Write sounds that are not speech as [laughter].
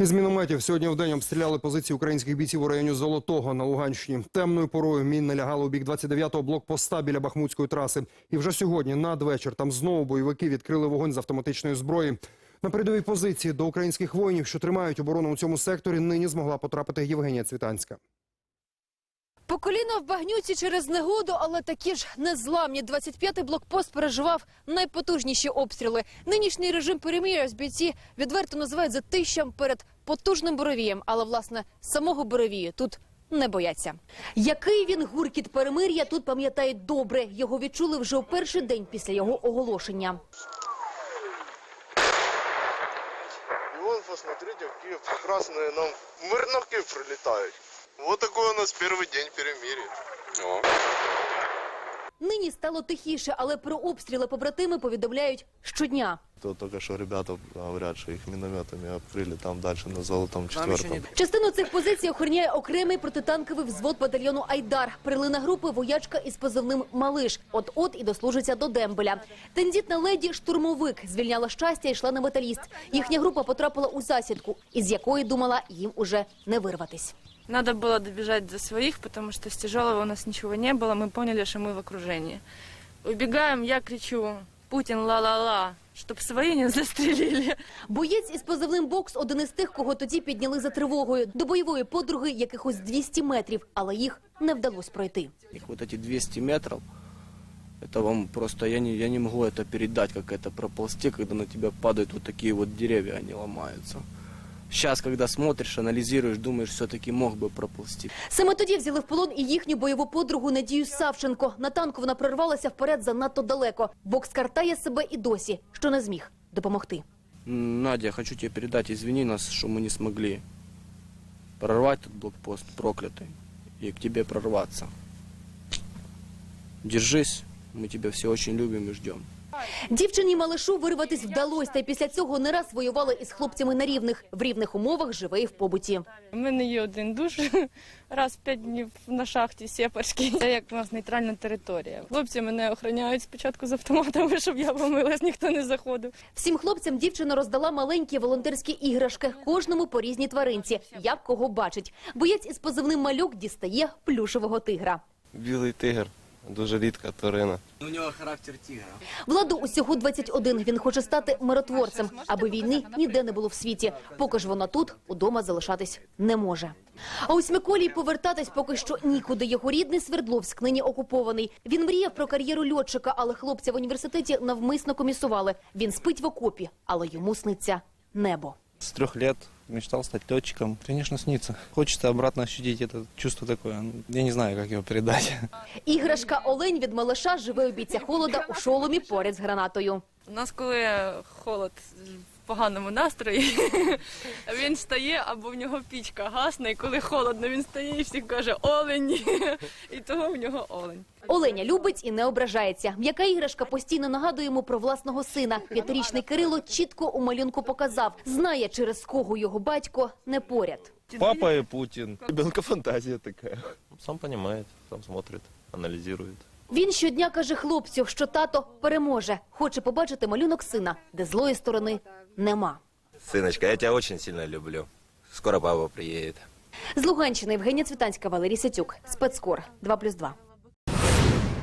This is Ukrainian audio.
Із мінометів сьогодні вдень обстріляли позиції українських бійців у районі Золотого на Луганщині. Темною порою мін налягало у бік 29-го блокпоста біля Бахмутської траси. І вже сьогодні, надвечір, там знову бойовики відкрили вогонь з автоматичної зброї. На передовій позиції до українських воїнів, що тримають оборону у цьому секторі, нині змогла потрапити Євгенія Цвітанська. По коліно в багнюці через негоду, але такі ж незламні. 25-й блокпост переживав найпотужніші обстріли. Нинішній режим переміря з бійці відверто називають затищем перед потужним боровієм. Але, власне, самого боровію тут не бояться. Який він гуркіт перемир'я тут пам'ятають добре. Його відчули вже у перший день після його оголошення. И вон, посмотрите, в прекрасные нам мирноки прилетают. Вот такой у нас первый день перемирия. Нині стало тихіше, але про обстріли побратими повідомляють щодня. То только что ребята говорят, что их минометами открыли там дальше на золотом четвертом. Частину цих позицій охороняє окремий протитанковий взвод батальйону Айдар. Прилина групи воячка із позивним Малиш. От от і дослужиться до дембеля. Тендітна леді штурмовик звільняла щастя і йшла на металіст. Їхня група потрапила у засідку, із якої думала їм уже не вирватись. Надо было добежать до своих, потому что с тяжелого у нас ничего не было. Мы поняли, что мы в окружении. Убегаем, я кричу, Путин ла-ла-ла, чтоб свои не застрелили. [laughs] Боєць із позивним бокс один із тих, кого тоді підняли за тривогою. До бойової подруги якихось 200 метрів, але їх не вдалося пройти. Их вот эти 200 метров, это вам просто, я не, я не могу это передать, как это проползти, когда на тебя падают вот такие вот деревья, они ломаются. Сейчас, когда смотришь, анализируешь, думаешь, все-таки мог бы проползти. Саме тоді взяли в полон і їхню бойову подругу Надію Савченко. На танку вона прорвалася вперед занадто далеко. Бокс картає себе і досі, що не зміг допомогти. М, Надя, хочу тебе передать, извини нас, что мы не смогли прорвать этот блокпост проклятый и к тебе прорваться. Держись, мы тебя все очень любим и ждем. Дівчині Малишу вирватись вдалося, та й після цього не раз воювала із хлопцями на рівних. В рівних умовах живе і в побуті. У мене є один душ [laughs] раз в п'ять днів на шахті Сєпарській. Це як у нас нейтральна територія. Хлопці мене охороняють спочатку з автоматами, щоб я помилась, ніхто не заходив. Всім хлопцям дівчина роздала маленькі волонтерські іграшки, кожному по різній тваринці, як кого бачить. Боєць із позивним малюк дістає плюшевого тигра. Білий тигр, дуже рідка тварина. У него характер тигра. Владу усього 21. Він хоче стати миротворцем, аби війни ніде не було в світі. Поки ж вона тут, удома залишатись не може. А ось Миколі повертатись поки що нікуди. Його рідний Свердловськ нині окупований. Він мріяв про кар'єру льотчика, але хлопця в університеті навмисно комісували. Він спить в окопі, але йому сниться небо. С трех лет мечтал стать летчиком. Конечно, снится. Хочется обратно ощутить это чувство такое. Я не знаю, как его передать. Іграшка Олень від малиша живе у бійця холода у шоломі поряд з гранатою. У нас, коли холод поганому настрої, [laughs] він стає або в нього пічка гасне, і коли холодно, він стає і всіх каже олень. [laughs] І того в нього олень. Оленя любить і не ображається. М'яка іграшка постійно нагадує йому про власного сина. П'ятирічний Кирило чітко у малюнку показав, знає, через кого його батько не поряд. Папа и Путин. Ребенка фантазия такая. Сам понимает, сам смотрит, анализирует. Він щодня каже хлопцю, що тато переможе. Хоче побачити малюнок сина, де злої сторони нема. Синочка, я тебе очень сильно люблю. Скоро баба приїде. З Луганщини Євгенія Цвітанська, Валерій Сетюк. Спецкор 2+,2.